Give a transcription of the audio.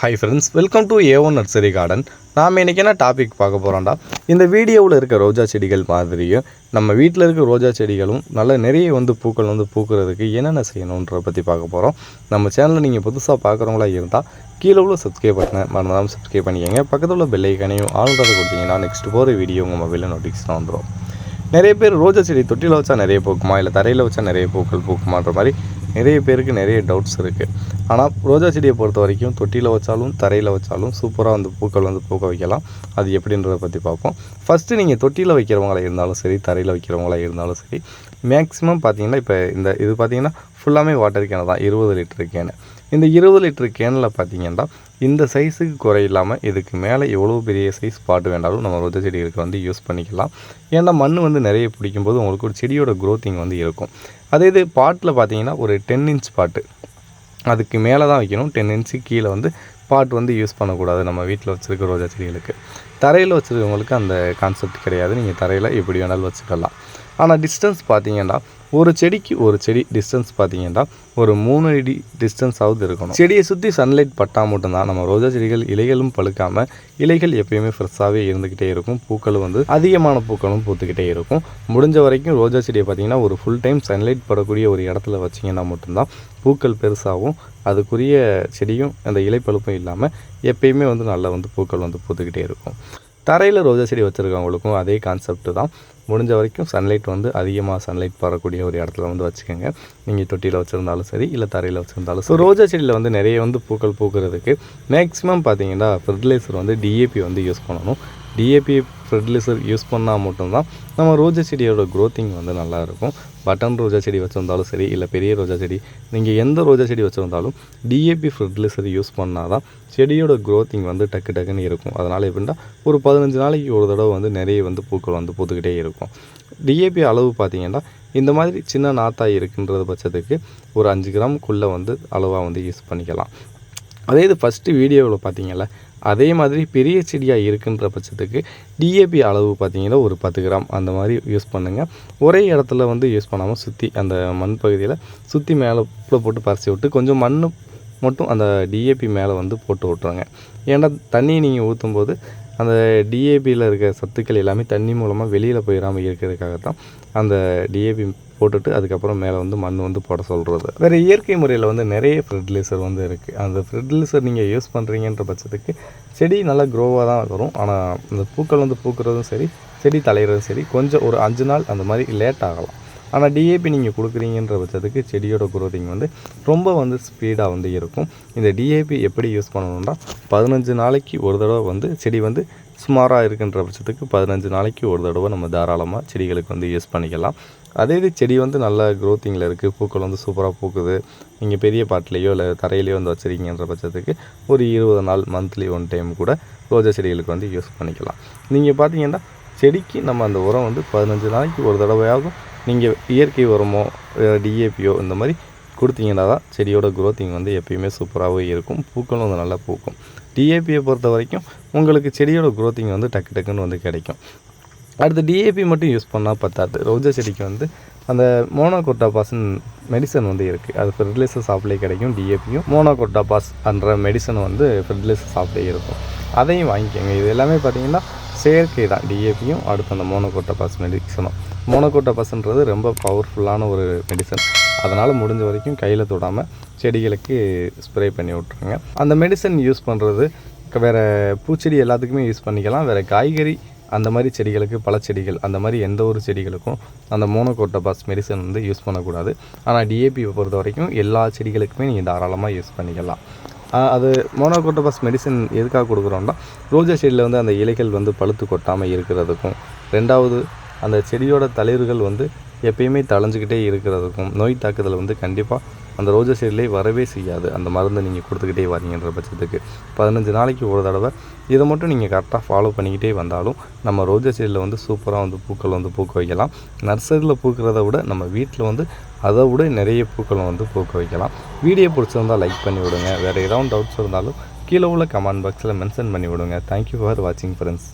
Hi friends welcome to A one nursery garden நாம் இன்றைக்கி என்ன டாபிக் பார்க்க போகிறோம்டா இந்த வீடியோவில் இருக்க ரோஜா செடிகள் மாதிரியும் நம்ம வீட்டில் இருக்க ரோஜா செடிகளும் நல்ல நிறைய வந்து பூக்கள் வந்து பூக்கிறதுக்கு என்னென்ன செய்யணுன்றத பற்றி பார்க்க போகிறோம் நம்ம சேனலில் நீங்கள் புதுசாக பார்க்குறவங்களா இருந்தால் கீழே உள்ள சப்ஸ்கிரைப் பட்டனை மறந்துடாமல் சப்ஸ்கிரைப் பண்ணிக்கங்க. பக்கத்தில் உள்ள பெல் ஐக்கனையும் ஆல்ரெடி கொடுத்தீங்கன்னா நெக்ஸ்ட் போகிற வீடியோ உங்கள் மொபைலில் நோட்டிஃபிகேஷன் வந்துடும் நிறைய பேர் ரோஜா செடி தொட்டியில் வச்சா நிறைய பூக்குமா? இல்லை தரையில் வச்சா நிறைய பூக்கள் பூக்குமான்ற மாதிரி நிறைய பேருக்கு நிறைய டவுட்ஸ் இருக்குது ஆனால் ரோஜா செடியை பொறுத்த வரைக்கும் தொட்டியில் வச்சாலும் தரையில் வச்சாலும் சூப்பராக வந்து பூக்கள் வந்து பூக்க வைக்கலாம். அது எப்படின்றத பற்றி பார்ப்போம். ஃபஸ்ட்டு நீங்கள் தொட்டியில் வைக்கிறவங்களா இருந்தாலும் சரி தரையில் வைக்கிறவங்களா இருந்தாலும் சரி மேக்ஸிமம் பார்த்தீங்கன்னா இப்போ இந்த இது பார்த்தீங்கன்னா ஃபுல்லாமே வாட்டர் கேனு தான் இருபது லிட்டர் கேனு இந்த இருபது லிட்டர் கேனில் பார்த்தீங்கன்னா இந்த சைஸுக்கு குறையில்லாமல் இதுக்கு மேலே எவ்வளோ பெரிய சைஸ் பாட்டு வேண்டாலும் நம்ம ரோஜா செடிகளுக்கு வந்து யூஸ் பண்ணிக்கலாம். ஏன்னா மண் வந்து நிறைய பிடிக்கும்போது உங்களுக்கு ஒரு செடியோட க்ரோத்திங் வந்து இருக்கும். அதே இது பாட்டில் பார்த்தீங்கன்னா ஒரு டென் இன்ச் பாட்டு. அதுக்கு மேலே தான் வைக்கணும். டென் இன்ச்சு கீழே வந்து பாட் வந்து யூஸ் பண்ணக்கூடாது நம்ம வீட்டில் வச்சுருக்க ரோஜா செடிகளுக்கு. தரையில் வச்சுருக்கவங்களுக்கு அந்த கான்செப்ட் கிடையாது. நீங்கள் தரையில் எப்படி வேணாலும் வச்சுக்கலாம். ஆனால் டிஸ்டன்ஸ் பார்த்தீங்கன்னா ஒரு செடிக்கு ஒரு செடி டிஸ்டன்ஸ் பார்த்தீங்கன்னா ஒரு மூணு அடி டிஸ்டன்ஸாவது இருக்கணும். செடியை சுற்றி சன்லைட் பட்டால் மட்டும்தான். நம்ம ரோஜா செடிகள் இலைகளும் பழுக்காமல் இலைகள் எப்பயுமே ஃப்ரெஷ்ஷாகவே இருந்துக்கிட்டே இருக்கும். பூக்களும் வந்து அதிகமான பூக்களும் பூத்துக்கிட்டே இருக்கும். முடிஞ்ச வரைக்கும் ரோஜா செடியை பார்த்தீங்கன்னா ஒரு ஃபுல் டைம் சன்லைட் படக்கூடிய ஒரு இடத்துல வச்சிங்கன்னா மட்டும்தான் பூக்கள் பெருசாகவும் அதுக்குரிய செடியும் அந்த இலைப்பழுப்பும் இல்லாமல் எப்பயுமே வந்து நல்லா வந்து பூக்கள் வந்து பூத்துக்கிட்டே இருக்கும். தரையில் ரோஜா செடி வச்சுருக்கவங்களுக்கும் அதே கான்செப்ட் தான். முடிஞ்ச வரைக்கும் சன்லைட் வந்து அதிகமாக சன்லைட் பரக்கூடிய ஒரு இடத்துல வந்து வச்சுக்கோங்க. நீங்கள் தொட்டியில் வச்சுருந்தாலும் சரி இல்லை தரையில் வச்சுருந்தாலும் ஸோ ரோஜா செடியில் வந்து நிறைய வந்து பூக்கள் பூக்கிறதுக்கு மேக்ஸிமம் பார்த்தீங்கன்னா ஃபெர்டிலைசர் வந்து டிஏபி வந்து யூஸ் பண்ணணும். டிஏபி ஃபெர்டிலைசர் யூஸ் பண்ணால் மட்டும்தான் நம்ம ரோஜா செடியோட க்ரோத்திங் வந்து நல்லாயிருக்கும். பட்டன் ரோஜா செடி வச்சுருந்தாலும் சரி இல்லை பெரிய ரோஜா செடி நீங்கள் எந்த ரோஜா செடி வச்சுருந்தாலும் டிஏபி ஃபெர்டிலைசர் யூஸ் பண்ணால் தான் செடியோட க்ரோத்திங் வந்து டக்கு டக்குன்னு இருக்கும். அதனால் எப்படின்னா ஒரு பதினஞ்சு நாளைக்கு ஒரு தடவை வந்து நிறைய வந்து பூக்கள் வந்து பூத்துக்கிட்டே இருக்கும். டிஏபி அளவு பார்த்தீங்கன்னா இந்த மாதிரி சின்ன நாத்தாய் இருக்குன்றது பட்சத்துக்கு ஒரு அஞ்சு கிராமுக்குள்ளே வந்து அளவாக வந்து யூஸ் பண்ணிக்கலாம். அதே இது ஃபஸ்ட்டு வீடியோவில் பார்த்தீங்கல்ல அதே மாதிரி பெரிய செடியாக இருக்குன்ற பட்சத்துக்கு டிஏபி அளவு பார்த்தீங்கன்னா ஒரு பத்து கிராம் அந்த மாதிரி யூஸ் பண்ணுங்கள் ஒரே இடத்துல வந்து யூஸ் பண்ணாமல் சுற்றி அந்த மண் பகுதியில் சுற்றி மேலே போட்டு பறித்து விட்டு கொஞ்சம் மண் மட்டும் அந்த டிஏபி மேலே வந்து போட்டு விட்ருங்க ஏன்னா தண்ணி நீங்கள் ஊற்றும் போது அந்த டிஏபியில் இருக்க சத்துக்கள் எல்லாமே தண்ணி மூலமாக வெளியில் போயிடாமல் இருக்கிறதுக்காக தான் அந்த டிஏபி போட்டுட்டு அதுக்கப்புறம் மேலே வந்து மண் வந்து போட சொல்கிறது வேறு இயற்கை முறையில் வந்து நிறைய ஃபெர்டிலைசர் வந்து இருக்குது அந்த ஃபெர்டிலைசர் நீங்கள் யூஸ் பண்ணுறீங்கன்ற பட்சத்துக்கு செடி நல்லா க்ரோவாக தான் வரும். ஆனால் அந்த பூக்கள் வந்து பூக்கிறதும் சரி செடி தலையிறதும் சரி கொஞ்சம் ஒரு அஞ்சு நாள் அந்த மாதிரி லேட் ஆகலாம். ஆனால் டிஏபி நீங்கள் கொடுக்குறீங்கன்ற பட்சத்துக்கு செடியோட குரோத்திங் வந்து ரொம்ப வந்து ஸ்பீடாக வந்து இருக்கும். இந்த டிஏபி எப்படி யூஸ் பண்ணணும்னா பதினஞ்சு நாளைக்கு ஒரு தடவை வந்து செடி வந்து சுமாராக இருக்குன்ற பட்சத்துக்கு பதினஞ்சு நாளைக்கு ஒரு தடவை நம்ம தாராளமாக செடிகளுக்கு வந்து யூஸ் பண்ணிக்கலாம். அதே இது செடி வந்து நல்லா க்ரோத்திங்கில் இருக்குது பூக்கள் வந்து சூப்பராக பூக்குது. நீங்கள் பெரிய பாட்டிலையோ இல்லை தரையிலையோ வந்து வச்சுருக்கீங்கன்ற பட்சத்துக்கு ஒரு இருபது நாள் மந்த்லி ஒன் டைம் கூட ரோஜா செடிகளுக்கு வந்து யூஸ் பண்ணிக்கலாம். நீங்கள் பார்த்தீங்கன்னா செடிக்கு நம்ம அந்த உரம் வந்து பதினஞ்சு நாளைக்கு ஒரு தடவையாகும் நீங்கள் இயற்கை உரமோ டிஏபியோ இந்த மாதிரி கொடுத்தீங்கன்னா தான் செடியோட க்ரோத்திங் வந்து எப்பயுமே சூப்பராகவே இருக்கும். பூக்களும் வந்து நல்லா பூக்கும். டிஏபியை பொறுத்த வரைக்கும் உங்களுக்கு செடியோட க்ரோத்திங் வந்து டக்கு டக்குன்னு வந்து கிடைக்கும். அடுத்து டிஏபி மட்டும் யூஸ் பண்ணால் பத்தாது. ரோஜா செடிக்கு வந்து அந்த மோனோகோட்டாபாஸ்ன்னு மெடிசன் வந்து இருக்குது அது ஃபெர்டிலைசர் ஷாப்லேயே கிடைக்கும் டிஏபியும் மோனோகோட்டாபாஸ் என்ற மெடிசன் வந்து ஃபெர்டிலைசர் ஷாப்லேயே இருக்கும். அதையும் வாங்கிக்கோங்க. இது எல்லாமே பார்த்தீங்கன்னா செயற்கை தான். டிஏபியும் அடுத்து அந்த மோனோகோட்டாபாஸ் மெடிசனும் மோனோகோட்டாபாஸ்ன்றது ரொம்ப பவர்ஃபுல்லான ஒரு மெடிசன் அதனால் முடிஞ்ச வரைக்கும் கையில் தொடாமல் செடிகளுக்கு ஸ்ப்ரே பண்ணி விட்ருங்க அந்த மெடிசன் யூஸ் பண்ணுறது வேறு பூச்செடி எல்லாத்துக்குமே யூஸ் பண்ணிக்கலாம். வேறு காய்கறி அந்த மாதிரி செடிகளுக்கு பழச்செடிகள் அந்த மாதிரி எந்த ஒரு செடிகளுக்கும் அந்த மோனோகோட்டபாஸ் மெடிசன் வந்து யூஸ் பண்ணக்கூடாது. ஆனால் டிஏபி பொறுத்த வரைக்கும் எல்லா செடிகளுக்குமே நீங்கள் தாராளமாக யூஸ் பண்ணிக்கலாம். அது மோனோகோட்டபாஸ் மெடிசன் எதுக்காக கொடுக்குறோம்னா ரோஜா செடியில் வந்து அந்த இலைகள் வந்து பழுத்து கொட்டாமல் இருக்கிறதுக்கும் ரெண்டாவது அந்த செடியோட தளிர்கள் வந்து எப்பயுமே தளைஞ்சிக்கிட்டே இருக்கிறதுக்கும் நோய் தாக்குதல் வந்து கண்டிப்பாக அந்த ரோஜா செடியிலே வரவே செய்யாது. அந்த மருந்தை நீங்கள் கொடுத்துக்கிட்டே வரீங்கன்ற பட்சத்துக்கு. பதினஞ்சு நாளைக்கு ஒரு தடவை இதை மட்டும் நீங்கள் கரெக்டாக ஃபாலோ பண்ணிக்கிட்டே வந்தாலும் நம்ம ரோஜா செடியில் வந்து சூப்பராக வந்து பூக்கள் வந்து பூக்க வைக்கலாம். நர்சரியில் பூக்கிறத விட நம்ம வீட்டில் வந்து அதை விட நிறைய பூக்களை வந்து பூக்க வைக்கலாம். வீடியோ பிடிச்சிருந்தால் லைக் பண்ணி விடுங்க. வேறு ஏதாவது டவுட்ஸ் இருந்தாலும் கீழே உள்ள கமெண்ட் பாக்ஸில் மென்ஷன் பண்ணி விடுங்க. தேங்க்யூ ஃபார் வாட்சிங் ஃப்ரெண்ட்ஸ்